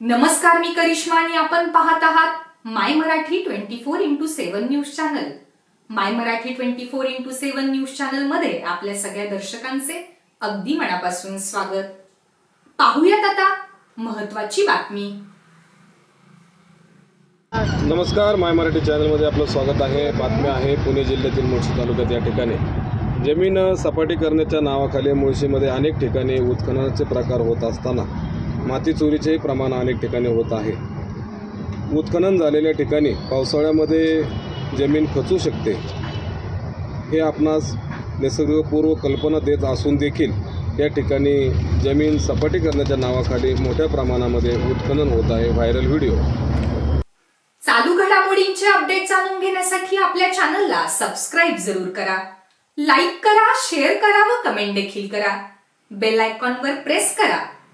नमस्कार मी करिश्मा आणि आपण पाहत आहात my Marathi twenty four into seven news channel. My Marathi twenty four into seven news चॅनलमध्ये आपल्या सगळ्या दर्शकांचे अगदी मनापासून स्वागत. पाहूयात आता महत्वाची बातमी. नमस्कार माय मराठी चॅनलमध्ये आपलं स्वागत आहे. बातम्या आहे पुणे जिल्ह्यातील मुळशी तालुक्यात या ठिकाणी. जमीन सपाटी करण्याच्या नावाखाली मुळशीमध्ये अनेक ठिकाणी उत्खननाचे प्रकार होत असताना माती चोरीचेही प्रमाण अनेक ठिकाणी होत आहे. उत्खनन झालेल्या ठिकाणी पावसाळ्यामध्ये जमीन खचू शकते. हे आपणास निसर्गपूर्व कल्पना देत असून देखील या ठिकाणी जमीन सपाटी करण्याच्या नावाखाली मोठ्या प्रमाणामध्ये उत्खनन होत आहे. Viral video. चालू घडामोडींचे अपडेट जाणून घेण्यासाठी आपल्या चॅनलला सबस्क्राईब जरूर करा. लाईक करा शेअर करा व कमेंट देखील करा. बेल आयकॉनवर प्रेस करा.